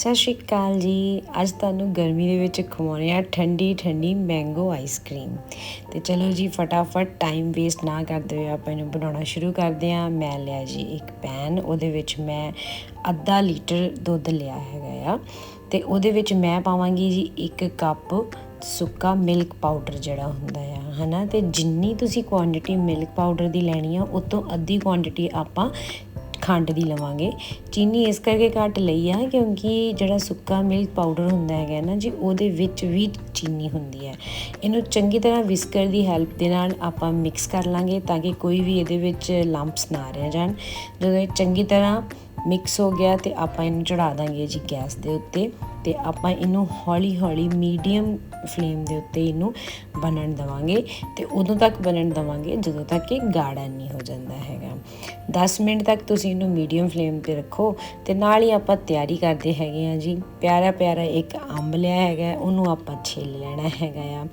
ਸਤਿ ਸ਼੍ਰੀ ਅਕਾਲ ਜੀ। ਅੱਜ ਤੁਹਾਨੂੰ ਗਰਮੀ ਦੇ ਵਿੱਚ ਖਵਾਉਣੇ ਆ ਠੰਡੀ ਠੰਡੀ ਮੈਂਗੋ ਆਈਸਕ੍ਰੀਮ ਤੇ ਚਲੋ ਜੀ, ਫਟਾਫਟ ਟਾਈਮ ਵੇਸਟ ਨਾ ਕਰਦੇ ਹੋਏ ਆਪਾਂ ਇਹਨੂੰ ਬਣਾਉਣਾ ਸ਼ੁਰੂ ਕਰਦੇ ਆ ਮੈਂ ਲਿਆ ਜੀ ਇੱਕ ਪੈਨ ਉਹਦੇ ਵਿੱਚ ਮੈਂ ਅੱਧਾ ਲੀਟਰ ਦੁੱਧ ਲਿਆ ਹੈਗਾ ਆ। ਤੇ ਉਹਦੇ ਵਿੱਚ ਮੈਂ ਪਾਵਾਂਗੀ ਜੀ ਇੱਕ ਕੱਪ ਸੁੱਕਾ ਮਿਲਕ ਪਾਊਡਰ ਜਿਹੜਾ ਹੁੰਦਾ ਆ, ਹਨਾ? ਤੇ ਜਿੰਨੀ ਤੁਸੀਂ ਕੁਆਂਟੀਟੀ ਮਿਲਕ ਪਾਊਡਰ ਦੀ ਲੈਣੀ ਆ ਉਸ ਤੋਂ ਅੱਧੀ ਕੁਆਂਟੀਟੀ ਆਪਾਂ ਖੰਡ ਦੀ ਲਵਾਂਗੇ। ਚੀਨੀ ਇਸ ਕਰਕੇ ਘੱਟ ਲਈ ਆ ਕਿਉਂਕਿ ਜਿਹੜਾ ਸੁੱਕਾ ਮਿਲਕ ਪਾਊਡਰ ਹੁੰਦਾ ਹੈਗਾ ਨਾ ਜੀ, ਉਹਦੇ ਵਿੱਚ ਵੀ ਚੀਨੀ ਹੁੰਦੀ ਹੈ। ਇਹਨੂੰ ਚੰਗੀ ਤਰ੍ਹਾਂ ਵਿਸਕਰ ਦੀ ਹੈਲਪ ਦੇ ਨਾਲ ਆਪਾਂ ਮਿਕਸ ਕਰ ਲਾਂਗੇ ਤਾਂ ਕਿ ਕੋਈ ਵੀ ਇਹਦੇ ਵਿੱਚ ਲੰਪਸ ਨਾ ਰਹਿ ਜਾਣ। ਜਦੋਂ ਇਹ ਚੰਗੀ ਤਰ੍ਹਾਂ ਮਿਕਸ ਹੋ ਗਿਆ ਤੇ ਆਪਾਂ ਇਹਨੂੰ ਚੜਾ ਦਾਂਗੇ ਜੀ ਗੈਸ ਦੇ ਉੱਤੇ। ਤੇ ਆਪਾਂ ਇਹਨੂੰ ਹੌਲੀ ਹੌਲੀ ਮੀਡੀਅਮ ਫਲੇਮ ਦੇ ਉੱਤੇ ਇਹਨੂੰ ਬਣਨ ਦਵਾਂਗੇ ਤੇ ਉਦੋਂ ਤੱਕ ਬਣਨ ਦਵਾਂਗੇ ਜਦੋਂ ਤੱਕ ਇਹ ਗਾੜਾ ਨਹੀਂ ਹੋ ਜਾਂਦਾ ਹੈਗਾ। 10 ਮਿੰਟ ਤੱਕ ਤੁਸੀਂ ਇਹਨੂੰ ਮੀਡੀਅਮ ਫਲੇਮ ਤੇ ਰੱਖੋ ਤੇ ਨਾਲ ਹੀ ਆਪਾਂ ਤਿਆਰੀ ਕਰਦੇ ਹੈਗੇ ਆ ਜੀ। ਪਿਆਰਾ ਪਿਆਰਾ ਇੱਕ ਅੰਬ ਲਿਆ ਹੈਗਾ, ਉਹਨੂੰ ਆਪਾਂ ਛਿੱਲ ਲੈਣਾ ਹੈਗਾ ਆ।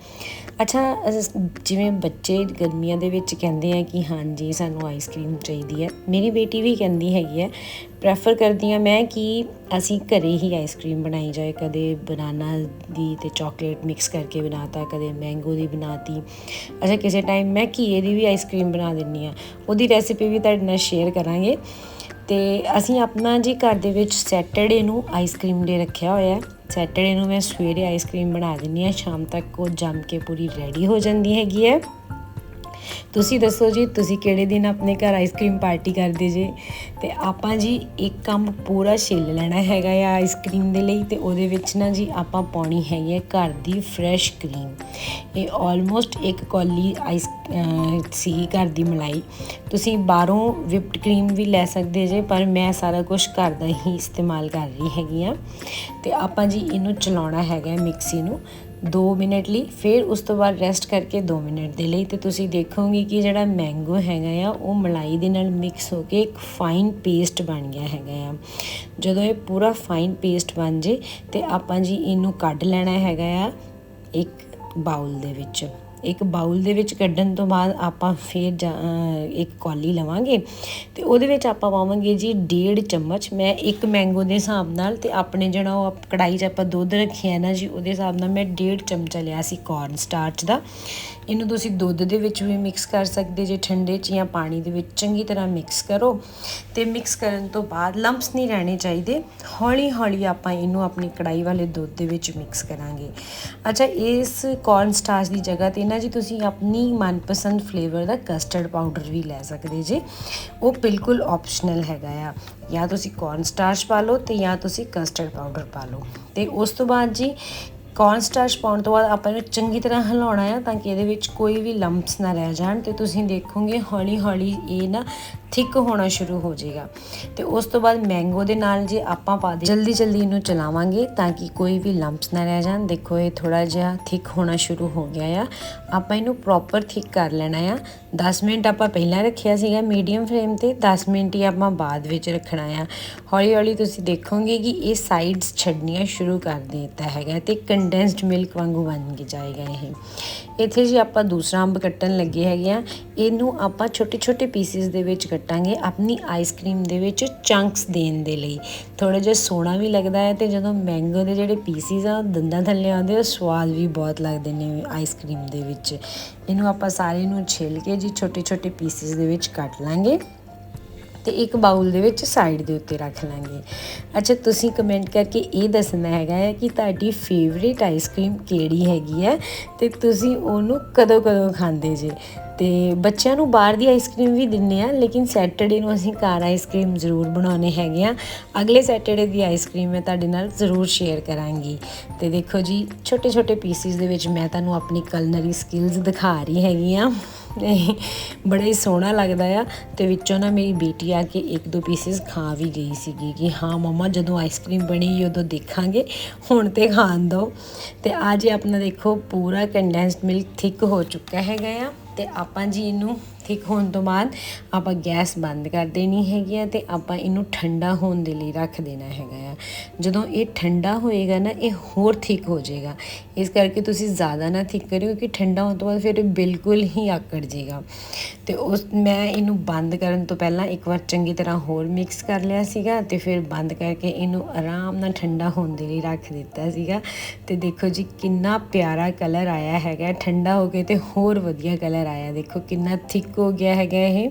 ਅੱਛਾ ਜਿਵੇਂ ਬੱਚੇ ਗਰਮੀਆਂ ਦੇ ਵਿੱਚ ਕਹਿੰਦੇ ਆ ਕਿ ਹਾਂਜੀ, ਸਾਨੂੰ ਆਈਸਕ੍ਰੀਮ ਚਾਹੀਦੀ ਹੈ। ਮੇਰੀ ਬੇਟੀ ਵੀ ਕਹਿੰਦੀ ਹੈਗੀ ਹੈ ਪ੍ਰੈਫਰ ਕਰਦੀ ਆ ਮੈਂ ਕਿ ਅਸੀਂ ਘਰੇ ਹੀ ਆਈਸਕ੍ਰੀਮ ਬਣਾਈ ਜਾਏ, ਕਦੇ ਬਨਾਨਾ ਦੀ ਤੇ ਚਾਕਲੇਟ ਮਿਕਸ ਕਰਕੇ ਬਣਾਤਾ, ਕਦੇ ਮੈਂਗੋ ਦੀ ਬਣਾਤੀ। ਅੱਛਾ, ਕਿਸੇ ਟਾਈਮ ਮੈਂ ਘੀਏ ਦੀ ਵੀ ਆਈਸਕ੍ਰੀਮ ਬਣਾ ਦਿੰਨੀ ਆ। ਉਹਦੀ ਰੈਸਿਪੀ ਵੀ ਤੁਹਾਡੇ ਨਾਲ ਸ਼ੇਅਰ ਕਰਾਂਗੇ। ਤੇ ਅਸੀਂ ਆਪਣਾ ਜੀ ਘਰ ਦੇ ਵਿੱਚ ਸੈਟਰਡੇ ਨੂੰ ਆਈਸਕ੍ਰੀਮ ਡੇ ਰੱਖਿਆ ਹੋਇਆ ਹੈ। ਸੈਟਰਡੇ ਨੂੰ ਮੈਂ ਸਵੇਰੇ ਆਈਸਕ੍ਰੀਮ ਬਣਾ ਦਿੰਨੀ ਆ। ਸ਼ਾਮ ਤੱਕ ਉਹ ਜੰਮ ਕੇ ਪੂਰੀ ਰੈਡੀ ਹੋ ਜਾਂਦੀ ਹੈਗੀ ਹੈ। ਤੁਸੀਂ ਦੱਸੋ ਜੀ, ਤੁਸੀਂ ਕਿਹੜੇ ਦਿਨ ਆਪਣੇ ਘਰ ਆਈਸਕ੍ਰੀਮ ਪਾਰਟੀ ਕਰਦੇ ਜੇ? ਤੇ ਆਪਾਂ ਜੀ ਇੱਕ ਕੰਮ ਪੂਰਾ ਛਿੱਲ ਲੈਣਾ ਹੈਗਾ ਆ ਆਈਸਕ੍ਰੀਮ ਦੇ ਲਈ ਤੇ ਉਹਦੇ ਵਿੱਚ ਨਾ ਜੀ ਆਪਾਂ ਪਾਉਣੀ ਹੈਗੀ ਹੈ ਘਰ ਦੀ ਫਰੈਸ਼ ਕਰੀਮ ਇਹ ਆਲਮੋਸਟ ਇੱਕ ਕੌਲੀ ਆਈਸ ਸੀ ਘਰ ਦੀ ਮਲਾਈ। ਤੁਸੀਂ ਬਾਹਰੋਂ ਵਿਪਡ ਕਰੀਮ ਵੀ ਲੈ ਸਕਦੇ ਜੇ, ਪਰ ਮੈਂ ਸਾਰਾ ਕੁਝ ਘਰ ਦਾ ਹੀ ਇਸਤੇਮਾਲ ਕਰ ਰਹੀ ਹੈਗੀ ਆ। ਤੇ ਆਪਾਂ ਜੀ ਇਹਨੂੰ ਚਲਾਉਣਾ ਹੈਗਾ ਮਿਕਸੀ ਨੂੰ। 2 ਮਿੰਟ ਲਈ, ਫਿਰ ਉਸ ਤੋਂ ਬਾਅਦ ਰੈਸਟ ਕਰਕੇ 2 ਮਿੰਟ ਦੇ ਲਈ। ਤੇ ਤੁਸੀਂ ਦੇਖੋਗੇ ਕਿ ਜਿਹੜਾ ਮੈਂਗੋ ਹੈਗਾ ਆ, ਉਹ ਮਲਾਈ ਦੇ ਨਾਲ ਮਿਕਸ ਹੋ ਕੇ ਇੱਕ ਫਾਈਨ ਪੇਸਟ ਬਣ ਗਿਆ ਹੈਗਾ ਆ। ਜਦੋਂ ਇਹ ਪੂਰਾ ਫਾਈਨ ਪੇਸਟ ਬਣ ਜੇ, ਤੇ ਆਪਾਂ ਜੀ ਇਹਨੂੰ ਕੱਢ ਲੈਣਾ ਹੈਗਾ ਆ ਇੱਕ ਬਾਉਲ ਦੇ ਵਿੱਚ। ਇੱਕ ਬਾਉਲ ਦੇ ਵਿੱਚ ਕੱਢਣ ਤੋਂ ਬਾਅਦ ਆਪਾਂ ਫਿਰ ਇੱਕ ਕੌਲੀ ਲਵਾਂਗੇ ਤੇ ਉਹਦੇ ਵਿੱਚ ਆਪਾਂ ਪਾਵਾਂਗੇ ਜੀ ਡੇਢ ਚਮਚ, ਮੈਂ ਇੱਕ ਮੈਂਗੋ ਦੇ ਹਿਸਾਬ ਨਾਲ ਤੇ ਆਪਣੇ ਜਿਹੜਾ ਉਹ ਕੜਾਈ 'ਚ ਆਪਾਂ ਦੁੱਧ ਰੱਖਿਆ ਨਾ ਜੀ, ਉਹਦੇ ਹਿਸਾਬ ਨਾਲ ਮੈਂ ਡੇਢ ਚਮਚਾ ਲਿਆ ਸੀ ਕੌਰਨ ਸਟਾਰਚ ਦਾ। ਇਹਨੂੰ ਤੁਸੀਂ ਦੁੱਧ ਦੇ ਵਿੱਚ ਵੀ ਮਿਕਸ ਕਰ ਸਕਦੇ ਜੇ, ਠੰਡੇ 'ਚ ਜਾਂ ਪਾਣੀ ਦੇ ਵਿੱਚ ਚੰਗੀ ਤਰ੍ਹਾਂ ਮਿਕਸ ਕਰੋ ਤੇ ਮਿਕਸ ਕਰਨ ਤੋਂ ਬਾਅਦ ਲੰਪਸ ਨਹੀਂ ਰਹਿਣੇ ਚਾਹੀਦੇ ਹੌਲੀ ਹੌਲੀ ਆਪਾਂ ਇਹਨੂੰ ਆਪਣੀ ਕੜਾਈ ਵਾਲੇ ਦੁੱਧ ਦੇ ਵਿੱਚ ਮਿਕਸ ਕਰਾਂਗੇ। ਅੱਛਾ, ਇਸ ਕੌਰਨ ਸਟਾਰਚ ਦੀ ਜਗ੍ਹਾ ਤੇ ਨਾ ਜੀ, ਤੁਸੀਂ ਆਪਣੀ ਮਨਪਸੰਦ ਫਲੇਵਰ ਦਾ ਕਸਟਰਡ ਪਾਊਡਰ ਵੀ ਲੈ ਸਕਦੇ ਜੇ। ਉਹ ਬਿਲਕੁਲ ਆਪਸ਼ਨਲ ਹੈਗਾ ਆ। ਜਾਂ ਤੁਸੀਂ ਕੌਰਨ ਸਟਾਰਚ ਪਾ ਲਓ ਤੇ ਜਾਂ ਤੁਸੀਂ ਕਸਟਰਡ ਪਾਊਡਰ ਪਾ ਲਓ। ਤੇ ਉਸ ਤੋਂ ਬਾਅਦ ਜੀ ਕੌਰਨ ਸਟਾਰਚ ਪਾਉਣ ਤੋਂ ਬਾਅਦ ਆਪਾਂ ਇਹਨੂੰ ਚੰਗੀ ਤਰ੍ਹਾਂ ਹਿਲਾਉਣਾ ਹੈ ਤਾਂ ਕਿ ਇਹਦੇ ਵਿੱਚ ਕੋਈ ਵੀ ਲੰਪਸ ਨਾ ਰਹਿ ਜਾਣ ਤੇ ਤੁਸੀਂ ਦੇਖੋਗੇ ਹੌਲੀ ਹੌਲੀ ਇਹ ਨਾ ਥਿਕ ਹੋਣਾ ਸ਼ੁਰੂ ਹੋ ਜਾਏਗਾ। ਤੇ ਉਸ ਤੋਂ ਬਾਅਦ ਮੈਂਗੋ ਦੇ ਨਾਲ ਜੇ ਆਪਾਂ ਪਾ ਦੇ ਜਲਦੀ ਜਲਦੀ ਇਹਨੂੰ ਚਲਾਵਾਂਗੇ ਤਾਂ ਕਿ ਕੋਈ ਵੀ ਲੰਪਸ ਨਾ ਰਹਿ ਜਾਣ। ਦੇਖੋ ਇਹ ਥੋੜਾ ਜਿਹਾ ਥਿਕ ਹੋਣਾ ਸ਼ੁਰੂ ਹੋ ਗਿਆ ਆ। ਆਪਾਂ ਇਹਨੂੰ ਪ੍ਰੋਪਰ ਥਿਕ ਕਰ ਲੈਣਾ ਆ। 10 ਮਿੰਟ ਆਪਾਂ ਪਹਿਲਾਂ ਰੱਖਿਆ ਸੀਗਾ ਮੀਡੀਅਮ ਫਲੇਮ ਤੇ 10 ਮਿੰਟ ਹੀ ਆਪਾਂ ਬਾਅਦ ਵਿੱਚ ਰੱਖਣਾ ਆ। ਹੌਲੀ ਹੌਲੀ ਤੁਸੀਂ ਦੇਖੋਗੇ ਕਿ ਇਹ ਸਾਈਡਸ ਛੱਡਣੀਆਂ ਸ਼ੁਰੂ ਕਰ ਦਿੱਤਾ ਹੈਗਾ ਤੇ ਕੰਡੈਂਸਡ ਮਿਲਕ ਵਾਂਗੂ ਬਣ ਕੇ ਜਾਏਗਾ ਇਹ। ਇੱਥੇ ਜੀ ਆਪਾਂ ਦੂਸਰਾ ਅੰਬ ਕੱਟਣ ਲੱਗੇ ਹੈਗੇ ਆ ਇਹਨੂੰ ਆਪਾਂ ਛੋਟੇ ਛੋਟੇ ਪੀਸਿਸ ਦੇ ਵਿੱਚ ਕੱਟਾਂਗੇ ਆਪਣੀ ਆਈਸਕ੍ਰੀਮ ਦੇ ਵਿੱਚ ਚੰਕਸ ਦੇਣ ਦੇ ਲਈ। ਥੋੜਾ ਜਿਹਾ ਸੋਹਣਾ ਵੀ ਲੱਗਦਾ ਹੈ ਤੇ ਜਦੋਂ ਮੈਂਗੋ ਦੇ ਜਿਹੜੇ ਪੀਸਿਸ ਆ, ਦੰਦਾਂ ਥੱਲੇ ਆਉਂਦੇ ਉਹ ਸਵਾਦ ਵੀ ਬਹੁਤ ਲੱਗਦੇ ਨੇ ਆਈਸਕ੍ਰੀਮ ਦੇ ਵਿੱਚ। ਇਹਨੂੰ ਆਪਾਂ ਸਾਰੇ ਨੂੰ ਛਿੱਲ ਕੇ ਜੀ ਛੋਟੇ ਛੋਟੇ ਪੀਸਿਸ ਦੇ ਵਿੱਚ ਕੱਟ ਲਾਂਗੇ। ਤੇ ਇੱਕ ਬਾਉਲ ਦੇ ਵਿੱਚ ਸਾਈਡ ਦੇ ਉੱਤੇ ਰੱਖ ਲਾਂਗੇ। ਅੱਛਾ, ਤੁਸੀਂ ਕਮੈਂਟ ਕਰਕੇ ਇਹ ਦੱਸਣਾ ਹੈਗਾ ਹੈ ਕਿ ਤੁਹਾਡੀ ਫੇਵਰੇਟ ਆਈਸਕ੍ਰੀਮ ਕਿਹੜੀ ਹੈਗੀ ਹੈ ਤੇ ਤੁਸੀਂ ਉਹਨੂੰ ਕਦੋਂ ਕਦੋਂ ਖਾਂਦੇ ਜੇ। ਤੇ ਬੱਚਿਆਂ ਨੂੰ ਬਾਹਰ ਦੀ ਆਈਸਕ੍ਰੀਮ ਵੀ ਦਿੰਨੇ ਆ, ਲੇਕਿਨ ਸੈਟਰਡੇ ਨੂੰ ਅਸੀਂ ਘਰ ਆਈਸਕ੍ਰੀਮ ਜ਼ਰੂਰ ਬਣਾਉਣੇ ਹੈਗੇ ਆ। ਅਗਲੇ ਸੈਟਰਡੇ ਦੀ ਆਈਸਕ੍ਰੀਮ ਮੈਂ ਤੁਹਾਡੇ ਨਾਲ ਜ਼ਰੂਰ ਸ਼ੇਅਰ ਕਰਾਂਗੀ। ਤੇ ਦੇਖੋ ਜੀ ਛੋਟੇ ਛੋਟੇ ਪੀਸਿਸ ਦੇ ਵਿੱਚ ਮੈਂ ਤੁਹਾਨੂੰ ਆਪਣੀ ਕਲਨਰੀ ਸਕਿੱਲਸ ਦਿਖਾ ਰਹੀ ਹੈਗੀ ਆ। ਬੜਾ ਹੀ ਸੋਹਣਾ ਲੱਗਦਾ ਆ। ਤੇ ਵਿੱਚੋਂ ਨਾ ਮੇਰੀ ਬੇਟੀ ਆ ਕੇ ਇੱਕ ਦੋ ਪੀਸਿਸ ਖਾ ਵੀ ਗਈ ਸੀਗੀ ਕਿ ਹਾਂ ਮਮਾ, ਜਦੋਂ ਆਈਸਕ੍ਰੀਮ ਬਣੀ ਉਦੋਂ ਦੇਖਾਂਗੇ, ਹੁਣ ਤੇ ਖਾਣ ਦੋ। ਤੇ ਅੱਜ ਆਪਣਾ ਦੇਖੋ ਪੂਰਾ ਕੰਡੈਂਸਡ ਮਿਲਕ ਥਿਕ ਹੋ ਚੁੱਕਾ ਹੈਗਾ ਆ। ਤੇ ਆਪਾਂ ਜੀ ਇਹਨੂੰ ਥਿਕ ਹੋਣ ਤੋਂ ਬਾਅਦ ਆਪਾਂ ਗੈਸ ਬੰਦ ਕਰ ਦੇਣੀ ਹੈਗੀ ਆ ਤੇ ਆਪਾਂ ਇਹਨੂੰ ਠੰਡਾ ਹੋਣ ਦੇ ਲਈ ਰੱਖ ਦੇਣਾ ਹੈਗਾ ਆ। ਜਦੋਂ ਇਹ ਠੰਡਾ ਹੋਏਗਾ ਨਾ, ਇਹ ਹੋਰ ਥਿਕ ਹੋ ਜਾਏਗਾ। ਇਸ ਕਰਕੇ ਤੁਸੀਂ ਜ਼ਿਆਦਾ ਨਾ ਥਿਕ ਕਰਿਓ ਕਿ ਠੰਡਾ ਹੋਣ ਤੋਂ ਬਾਅਦ ਫਿਰ ਇਹ ਬਿਲਕੁਲ ਹੀ ਆਕੜ ਜਾਏਗਾ। ਤੇ ਉਸ, ਮੈਂ ਇਹਨੂੰ ਬੰਦ ਕਰਨ ਤੋਂ ਪਹਿਲਾਂ ਇੱਕ ਵਾਰ ਚੰਗੀ ਤਰ੍ਹਾਂ ਹੋਰ ਮਿਕਸ ਕਰ ਲਿਆ ਸੀਗਾ ਤੇ ਫਿਰ ਬੰਦ ਕਰਕੇ ਇਹਨੂੰ ਆਰਾਮ ਨਾਲ ਠੰਡਾ ਹੋਣ ਦੇ ਲਈ ਰੱਖ ਦਿੱਤਾ ਸੀਗਾ। ਤੇ ਦੇਖੋ ਜੀ, ਕਿੰਨਾ ਪਿਆਰਾ ਕਲਰ ਆਇਆ ਹੈਗਾ। ਠੰਡਾ ਹੋ ਕੇ ਤੇ ਹੋਰ ਵਧੀਆ ਕਲਰ ਆਇਆ। ਦੇਖੋ ਕਿੰਨਾ ਥਿਕ ਹੋ ਗਿਆ ਹੈਗਾ ਇਹ।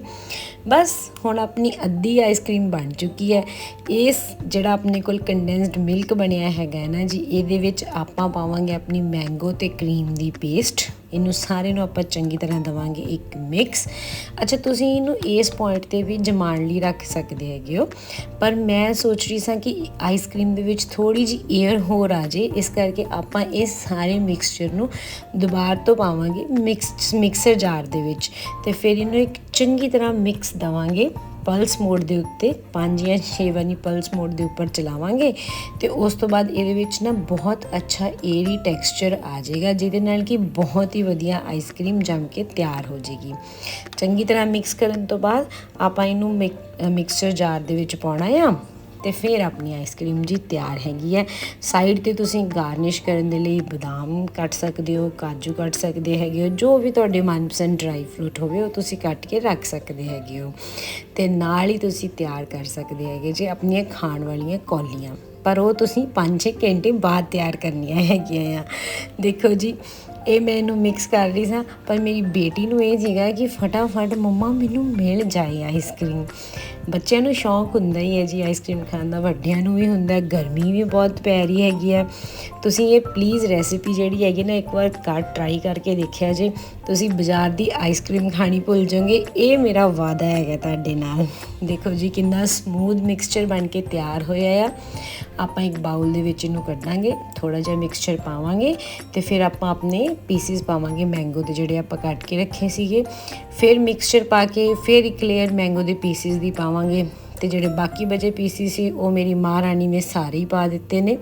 ਬਸ ਹੁਣ ਆਪਣੀ ਅੱਧੀ ਆਈਸਕ੍ਰੀਮ ਬਣ ਚੁੱਕੀ ਹੈ। ਇਸ ਜਿਹੜਾ ਆਪਣੇ ਕੋਲ ਕੰਡੈਂਸਡ ਮਿਲਕ ਬਣਿਆ ਹੈਗਾ ਹੈ ਨਾ ਜੀ, ਇਹਦੇ ਵਿੱਚ ਆਪਾਂ ਪਾਵਾਂਗੇ ਆਪਣੀ ਮੈਂਗੋ ਤੇ ਕਰੀਮ ਦੀ ਪੇਸਟ ਇਹਨੂੰ ਸਾਰੇ ਨੂੰ ਆਪਾਂ ਚੰਗੀ ਤਰ੍ਹਾਂ ਦਵਾਂਗੇ ਇੱਕ ਮਿਕਸ ਅੱਛਾ, ਤੁਸੀਂ ਇਹਨੂੰ ਇਸ ਪੁਆਇੰਟ ਤੇ ਵੀ ਜਮਾਣ ਲਈ ਰੱਖ ਸਕਦੇ ਹੈਗੇ ਹੋ। ਪਰ ਮੈਂ ਸੋਚ ਰਹੀ ਸਾਂ ਕਿ ਆਈਸਕ੍ਰੀਮ ਦੇ ਵਿੱਚ ਥੋੜੀ ਜਿਹੀ 에ਅਰ ਹੋਰ ਆ ਜੇ ਇਸ ਕਰਕੇ ਆਪਾਂ ਇਸ ਸਾਰੇ ਮਿਕਸਚਰ ਨੂੰ ਦੁਬਾਰਾ ਤੋਂ ਪਾਵਾਂਗੇ ਮਿਕਸ ਮਿਕਸਰ ਜਾਰ ਦੇ ਵਿੱਚ। ਤੇ ਫਿਰ ਇਹਨੂੰ ਇੱਕ ਚੰਗੀ ਤਰ੍ਹਾਂ ਮਿਕਸ ਦਵਾਂਗੇ। ਪਲਸ ਮੋਡ ਦੇ ਉੱਤੇ 5 ਜਾਂ 6 ਵਾਰੀ ਪਲਸ ਮੋਡ ਦੇ ਉੱਪਰ ਚਲਾਵਾਂਗੇ ਤੇ ਉਸ ਤੋਂ ਬਾਅਦ ਇਹਦੇ ਵਿੱਚ ਨਾ ਬਹੁਤ ਅੱਛਾ ਏਰੀ ਟੈਕਸਚਰ ਆ ਜਾਏਗਾ, ਜਿਹਦੇ ਨਾਲ ਕਿ ਬਹੁਤ ਹੀ ਵਧੀਆ ਆਈਸਕ੍ਰੀਮ ਜੰਮ ਕੇ ਤਿਆਰ ਹੋ ਜਾਏਗੀ। ਚੰਗੀ ਤਰ੍ਹਾਂ ਮਿਕਸ ਕਰਨ ਤੋਂ ਬਾਅਦ ਆਪਾਂ ਇਹਨੂੰ ਮਿਕਸਚਰ ਜਾਰ ਦੇ ਵਿੱਚ ਪਾਉਣਾ ਆ। ਤੇ ਫਿਰ ਆਪਣੀ ਆਈਸਕ੍ਰੀਮ ਜੀ ਤਿਆਰ ਹੈਗੀ ਹੈ। ਸਾਈਡ ਤੇ ਤੁਸੀਂ ਗਾਰਨਿਸ਼ ਕਰਨ ਦੇ ਲਈ ਬਦਾਮ ਕੱਟ ਸਕਦੇ ਹੋ, ਕਾਜੂ ਕੱਟ ਸਕਦੇ ਹੈਗੇ ਹੋ, ਜੋ ਵੀ ਤੁਹਾਡੇ ਮਨਪਸੰਦ ਡਰਾਈ ਫਰੂਟ ਹੋਵੇ, ਉਹ ਤੁਸੀਂ ਕੱਟ ਕੇ ਰੱਖ ਸਕਦੇ ਹੈਗੇ ਹੋ। ਤੇ ਨਾਲ ਹੀ ਤੁਸੀਂ ਤਿਆਰ ਕਰ ਸਕਦੇ ਹੈਗੇ ਜੇ ਆਪਣੀਆਂ ਖਾਣ ਵਾਲੀਆਂ ਕੌਲੀਆਂ। ਪਰ ਉਹ ਤੁਸੀਂ 5-6 ਘੰਟੇ ਬਾਅਦ ਤਿਆਰ ਕਰਨੀਆਂ ਹੈਗੀਆਂ ਆ। ਦੇਖੋ ਜੀ, ਇਹ ਮੈਂ ਇਹਨੂੰ ਮਿਕਸ ਕਰ ਰਹੀ ਸਾਂ, ਪਰ ਮੇਰੀ ਬੇਟੀ ਨੂੰ ਇਹ ਸੀਗਾ ਕਿ ਫਟਾਫਟ ਮੰਮਾ ਮੈਨੂੰ ਮਿਲ ਜਾਏ ਆਈਸਕ੍ਰੀਮ ਬੱਚਿਆਂ ਨੂੰ ਸ਼ੌਂਕ ਹੁੰਦਾ ਹੀ ਹੈ ਜੀ ਆਈਸਕ੍ਰੀਮ ਖਾਣ ਦਾ, ਵੱਡਿਆਂ ਨੂੰ ਵੀ ਹੁੰਦਾ ਗਰਮੀ ਵੀ ਬਹੁਤ ਪੈ ਰਹੀ ਹੈਗੀ ਆ ਤੁਸੀਂ ਇਹ ਪਲੀਜ਼ ਰੈਸਿਪੀ ਜਿਹੜੀ ਹੈਗੀ ਨਾ, ਇੱਕ ਵਾਰ ਘਰ ਟਰਾਈ ਕਰਕੇ ਦੇਖਿਆ ਜੇ, ਤੁਸੀਂ ਬਾਜ਼ਾਰ ਦੀ ਆਈਸਕ੍ਰੀਮ ਖਾਣੀ ਭੁੱਲ ਜਾਓਗੇ, ਇਹ ਮੇਰਾ ਵਾਅਦਾ ਹੈਗਾ ਤੁਹਾਡੇ ਨਾਲ। ਦੇਖੋ ਜੀ, ਕਿੰਨਾ ਸਮੂਥ ਮਿਕਸਚਰ ਬਣ ਕੇ ਤਿਆਰ ਹੋਇਆ ਆ। ਆਪਾਂ ਇੱਕ ਬਾਉਲ ਦੇ ਵਿੱਚ ਇਹਨੂੰ ਕੱਢਾਂਗੇ ਥੋੜਾ ਜਿਹਾ ਮਿਕਸਚਰ ਪਾਵਾਂਗੇ ਤੇ ਫਿਰ ਆਪਾਂ ਆਪਣੇ ਪੀਸਿਸ ਪਾਵਾਂਗੇ ਮੈਂਗੋ ਦੇ ਜਿਹੜੇ ਆਪਾਂ ਕੱਟ ਕੇ ਰੱਖੇ ਸੀਗੇ। ਫਿਰ ਮਿਕਸਚਰ ਪਾ ਕੇ ਫਿਰ ਇੱਕ ਲੇਅਰ ਮੈਂਗੋ ਦੇ ਪੀਸਿਸ ਦੀ ਪਾਵਾਂਗੇ ਤੇ ਜਿਹੜੇ ਬਾਕੀ ਬਚੇ ਪੀਸਿਸ ਸੀ, ਉਹ ਮੇਰੀ ਮਾਂ ਰਾਣੀ ਨੇ ਸਾਰੇ ਹੀ ਪਾ ਦਿੱਤੇ ਨੇ।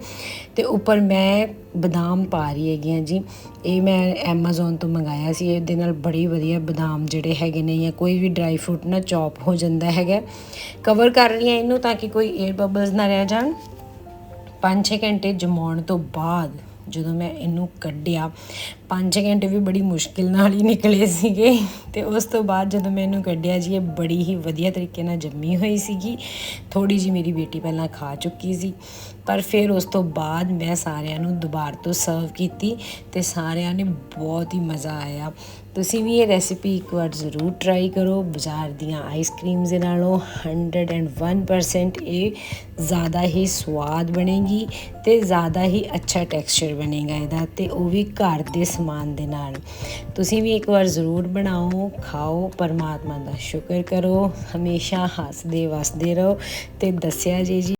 ਤੇ ਉੱਪਰ ਮੈਂ ਬਦਾਮ ਪਾ ਰਹੀ ਹੈਗੀ ਆ ਜੀ। ਇਹ ਮੈਂ Amazon ਤੋਂ ਮੰਗਾਇਆ ਸੀ, ਇਹਦੇ ਨਾਲ ਬੜੀ ਵਧੀਆ ਬਦਾਮ ਜਿਹੜੇ ਹੈਗੇ ਨੇ ਜਾਂ ਕੋਈ ਵੀ ਡਰਾਈ ਫਰੂਟ ਨਾ ਚੌਪ ਹੋ ਜਾਂਦਾ ਹੈਗਾ। ਕਵਰ ਕਰ ਰਹੀ ਹਾਂ ਇਹਨੂੰ ਤਾਂ ਕਿ ਕੋਈ 에ਅਰ ਬਬਲਸ ਨਾ ਰਹਿ ਜਾਣ। 5-6 ਘੰਟੇ ਜਮਾਉਣ ਤੋਂ ਬਾਅਦ ਜਦੋਂ ਮੈਂ ਇਹਨੂੰ ਕੱਢਿਆ 5 ਘੰਟੇ ਵੀ ਬੜੀ ਮੁਸ਼ਕਿਲ ਨਾਲ ਹੀ ਨਿਕਲੇ ਸੀਗੇ। ਤੇ ਉਸ ਤੋਂ ਬਾਅਦ ਜਦੋਂ ਮੈਂ ਇਹਨੂੰ ਕੱਢਿਆ ਜੀ, ਇਹ ਬੜੀ ਹੀ ਵਧੀਆ ਤਰੀਕੇ ਨਾਲ ਜੰਮੀ ਹੋਈ ਸੀਗੀ। ਥੋੜੀ ਜੀ ਮੇਰੀ ਬੇਟੀ ਪਹਿਲਾਂ ਖਾ ਚੁੱਕੀ ਸੀ। ਪਰ ਫਿਰ ਉਸ ਤੋਂ ਬਾਅਦ ਮੈਂ ਸਾਰਿਆਂ ਨੂੰ ਦੁਬਾਰਾ ਤੋਂ ਸਰਵ ਕੀਤੀ ਤੇ ਸਾਰਿਆਂ ਨੇ ਬਹੁਤ ਹੀ ਮਜ਼ਾ ਆਇਆ। ਤੁਸੀਂ ਵੀ ਇਹ ਰੈਸਿਪੀ ਇੱਕ ਵਾਰ ਜ਼ਰੂਰ ਟਰਾਈ ਕਰੋ। ਬਾਜ਼ਾਰ ਦੀਆਂ ਆਈਸਕ੍ਰੀਮਸ ਦੇ ਨਾਲੋਂ 101% ਇਹ ਜ਼ਿਆਦਾ ਹੀ ਸਵਾਦ ਬਣੇਗੀ ਤੇ ਜ਼ਿਆਦਾ ਹੀ ਅੱਛਾ ਟੈਕਸਚਰ ਬਣੇਗਾ ਇਹਦਾ ਤੇ ਉਹ ਵੀ ਘਰ ਦੇ ਸਮਾਨ ਦੇ ਨਾਲ। ਤੁਸੀਂ ਵੀ ਇੱਕ ਵਾਰ ਜ਼ਰੂਰ ਬਣਾਓ, ਖਾਓ, ਪਰਮਾਤਮਾ ਦਾ ਸ਼ੁਕਰ ਕਰੋ, ਹਮੇਸ਼ਾ ਹੱਸਦੇ ਵਸਦੇ ਰਹੋ ਤੇ ਦੱਸਿਆ ਜੇ ਜੀ